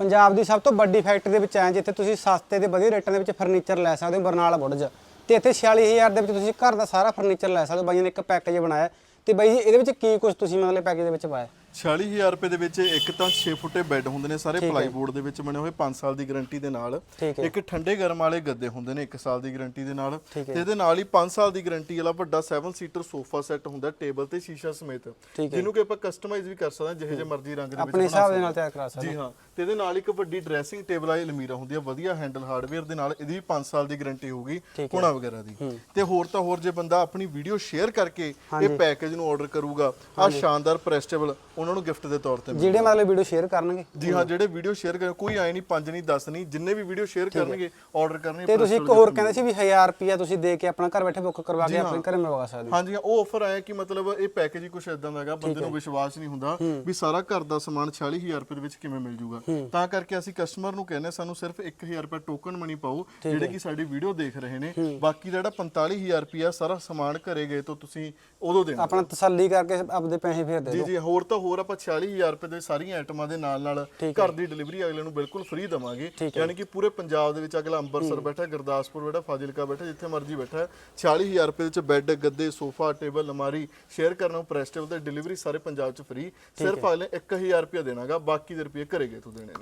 ਪੰਜਾਬ ਦੀ ਸਭ ਤੋਂ ਵੱਡੀ ਫੈਕਟਰੀ ਦੇ ਵਿੱਚ ਆਏ ਜਿੱਥੇ ਤੁਸੀਂ ਸਸਤੇ ਤੇ ਵਧੀਆ ਰੇਟਾਂ ਦੇ ਵਿੱਚ ਫਰਨੀਚਰ ਲੈ ਸਕਦੇ ਹੋ, ਬਰਨਾਲਾ ਬੁਰਜ। ਤੇ ਇੱਥੇ 46000 ਦੇ ਵਿੱਚ ਤੁਸੀਂ ਘਰ ਦਾ ਸਾਰਾ ਫਰਨੀਚਰ ਲੈ ਸਕਦੇ ਹੋ ਬਾਈ ਨੇ ਇੱਕ ਪੈਕੇਜ ਬਣਾਇਆ। ਤੇ ਬਾਈ ਜੀ, ਇਹਦੇ ਵਿੱਚ ਕੀ ਕੁਝ ਤੁਸੀਂ ਮਤਲਬ ਪੈਕੇਜ ਦੇ ਵਿੱਚ ਪਾਇਆ? 46000 ਰੁਪਏ ਦੇ ਵਿੱਚ ਇੱਕ ਤਾਂ 6 ਫੁੱਟੇ ਬੈੱਡ ਹੁੰਦੇ ਨੇ ਸਾਰੇ ਪਲਾਈਬੋਰਡ ਦੇ ਵਿੱਚ ਬਣੇ ਹੋਏ 5 ਸਾਲ ਦੀ ਗਾਰੰਟੀ ਦੇ ਨਾਲ। ਇੱਕ ਠੰਡੇ ਗਰਮ ਵਾਲੇ ਗੱਦੇ ਹੁੰਦੇ ਨੇ 1 ਸਾਲ ਦੀ ਗਾਰੰਟੀ ਦੇ ਨਾਲ। ਤੇ ਇਹਦੇ ਨਾਲ ਹੀ 5 ਸਾਲ ਦੀ ਗਾਰੰਟੀ ਵਾਲਾ ਵੱਡਾ 7 ਸੀਟਰ ਸੋਫਾ ਸੈੱਟ ਹੁੰਦਾ ਟੇਬਲ ਤੇ ਸ਼ੀਸ਼ਾ ਸਮੇਤ। ਜਿਹਨੂੰ ਕਿ ਆਪਾਂ ਕਸਟਮਾਈਜ਼ ਵੀ ਕਰ ਸਕਦੇ ਹਾਂ ਜਿਹੇ ਜਿਹੇ ਮਰਜ਼ੀ ਰੰਗ ਦੇ ਵਿੱਚ ਆਪਣੇ ਹਿਸਾਬ ਦੇ ਨਾਲ ਤਿਆਰ ਕਰਾ ਸਕਦੇ ਜੀ ਹਾਂ। ਤੇ ਇਹਦੇ ਨਾਲ ਇੱਕ ਵੱਡੀ ਡਰੈਸਿੰਗ ਟੇਬਲ ਵਾਲੀ ਅਲਮੀਰਾ ਹੁੰਦੀ ਹੈ ਵਧੀਆ ਹੈਂਡਲ ਹਾਰਡਵੇਅਰ ਦੇ ਨਾਲ ਇਹਦੀ ਵੀ 5 ਸਾਲ ਦੀ ਗਾਰੰਟੀ ਹੋਊਗੀ ਕੋਣਾ ਵਗੈਰਾ ਦੀ। ਤੇ ਹੋਰ ਤਾਂ ਹੋਰ ਜੇ ਬੰਦਾ ਆਪਣੀ ਵੀਡੀਓ ਸ਼ੇਅਰ ਕਰਕੇ ਇਹ ਪੈਕੇਜ ਨੂੰ ਆਰਡਰ ਕਰੂਗਾ ਆ ਸ਼ਾਨਦਾਰ ਪ੍ਰੈਸ ਟੇਬਲ ਉਹਨਾਂ ਨੂੰ ਗਿਫਟ ਦੇ ਤੌਰ ਤੇ। ਜਿਹੜੇ ਮਤਲਬ ਵੀਡੀਓ ਸ਼ੇਅਰ ਕਰਨਗੇ ਜੀ ਹਾਂ ਜਿਹੜੇ ਵੀਡੀਓ ਸ਼ੇਅਰ ਕਰ ਕੋਈ ਆਏ ਨਹੀਂ ਪੰਜ ਨਹੀਂ 10 ਨਹੀਂ ਜਿੰਨੇ ਵੀ ਵੀਡੀਓ ਸ਼ੇਅਰ ਕਰਨਗੇ ਆਰਡਰ ਕਰਨਗੇ ਤੇ ਤੁਸੀਂ ਇੱਕ ਹੋਰ ਕਹਿੰਦੇ ਸੀ ਵੀ 1000 ਰੁਪਿਆ ਤੁਸੀਂ ਦੇ ਕੇ ਆਪਣਾ ਘਰ ਬੈਠੇ ਬੁੱਕ ਕਰਵਾ ਕੇ ਆਪਣੇ ਘਰੇ ਮੰਗਵਾ ਸਕਦੇ ਹੋ। ਹਾਂਜੀ ਹਾਂ, ਉਹ ਆਫਰ ਆਇਆ ਕਿ ਮਤਲਬ ਇਹ ਪੈਕੇਜ ਹੀ ਕੁਝ ਇਦਾਂ ਦਾ ਹੈਗਾ ਬੰਦੇ ਨੂੰ ਵਿਸ਼ਵਾਸ ਨਹੀਂ ਹੁੰਦਾ ਵੀ ਸਾਰਾ ਘਰ ਦਾ ਸਮਾਨ 46000 ਰੁਪਏ ਦੇ ਵਿੱਚ ਕਿਵੇਂ ਮਿਲ ਜੂਗਾ। ਤਾਂ ਕਰਕੇ ਅਸੀਂ ਕਸਟਮਰ ਨੂੰ ਕਹਿੰਦੇ ਸਾਨੂੰ ਸਿਰਫ 1000 ਰੁਪਏ ਟੋਕਨ ਮਨੀ ਪਾਓ ਜਿਹੜੇ ਕਿ ਸਾਡੀ ਵੀਡੀਓ ਦੇਖ ਰਹੇ ਨੇ। ਬਾਕੀ ਦਾ ਜਿਹੜਾ 45000 ਰੁਪਿਆ ਸਾਰਾ ਸਮਾਨ ਘਰੇ ਗਏ ਤੋਂ ਤੁਸੀਂ ਉਦੋਂ ਦੇਣਾ। ਆਪਣਾ ਤਸੱਲੀ ਕਰਕੇ ਆਪਦੇ ਪੈਸੇ ਫੇਰ ਦੇ ਜੀ ਦਿਓ। ਜੀ ਹੋਰ ਤਾਂ ਹੋਰ ਆਪਾਂ 46000 ਰੁਪਏ ਦੇ ਸਾਰੀਆਂ ਆਈਟਮਾਂ ਦੇ ਨਾਲ ਨਾਲ ਘਰ ਦੀ ਡਿਲੀਵਰੀ ਅਗਲੇ ਨੂੰ ਬਿਲਕੁਲ ਫ੍ਰੀ ਦਵਾਂਗੇ। ਯਾਨੀ ਕਿ ਪੂਰੇ ਪੰਜਾਬ ਦੇ ਵਿੱਚ ਅਗਲਾ ਅੰਮ੍ਰਿਤਸਰ ਬੈਠਾ ਗੁਰਦਾਸਪੁਰ ਬੈਠਾ ਫਾਜ਼ਿਲਕਾ ਬੈਠਾ ਜਿੱਥੇ ਮਰਜ਼ੀ ਬੈਠਾ ਹੈ। 40000 ਰੁਪਏ ਦੇ ਵਿੱਚ ਬੈੱਡ ਗੱਦੇ ਸੋਫਾ ਟੇਬਲ ਅਲਮਾਰੀ ਸ਼ੇਅਰ ਕਰਨਾ ਪ੍ਰੈਸ ਟੇਬਲ ਤੇ ਡਿਲੀਵਰੀ ਸਾਰੇ ਪੰਜਾਬ 'ਚ ਫ੍ਰੀ ਸਿਰਫ ਅਗਲੇ 1000 ਰੁਪਏ ਦੇਣਾਗਾ ਬਾਕੀ ਦੇ ਰੁਪਏ ਘਰੇ ਗਏ ਤੋਂ ਦੇਣੇ ਨੇ।